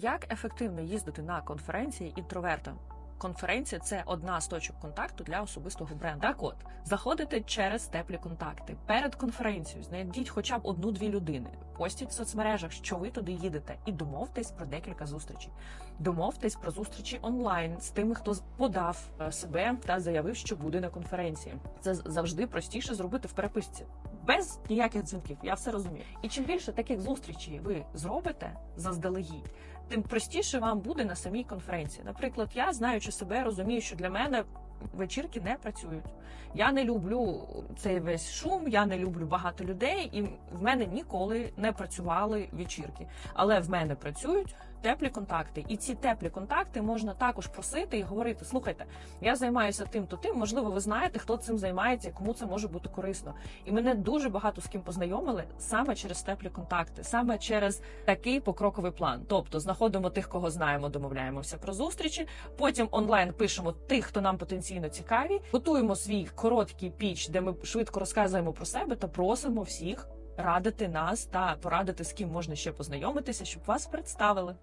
Як ефективно їздити на конференції інтровертам? Конференція це одна з точок контакту для особистого бренду. Так от заходите через теплі контакти перед конференцією. Знайдіть хоча б одну-дві людини. Постіть в соцмережах, що ви туди їдете, і домовтесь про декілька зустрічей. Домовтесь про зустрічі онлайн з тими, хто подав е, себе та заявив, що буде на конференції. Це завжди простіше зробити в переписці. Без ніяких дзвінків, я все розумію. І чим більше таких зустрічей ви зробите заздалегідь, тим простіше вам буде на самій конференції. Наприклад, я знаючи себе, розумію, що для мене вечірки не працюють. Я не люблю цей весь шум, я не люблю багато людей, і в мене ніколи не працювали вечірки. Але в мене працюють теплі контакти. І ці теплі контакти можна також просити і говорити: слухайте, я займаюся тим, то тим. Можливо, ви знаєте, хто цим займається, кому це може бути корисно. І мене дуже багато з ким познайомили саме через теплі контакти, саме через такий покроковий план. Тобто знаходимо тих, кого знаємо, домовляємося про зустрічі. Потім онлайн пишемо тих, хто нам потенційно цікаві. Готуємо свій короткий піч, де ми швидко розказуємо про себе та просимо всіх радити нас та порадити, з ким можна ще познайомитися, щоб вас представили.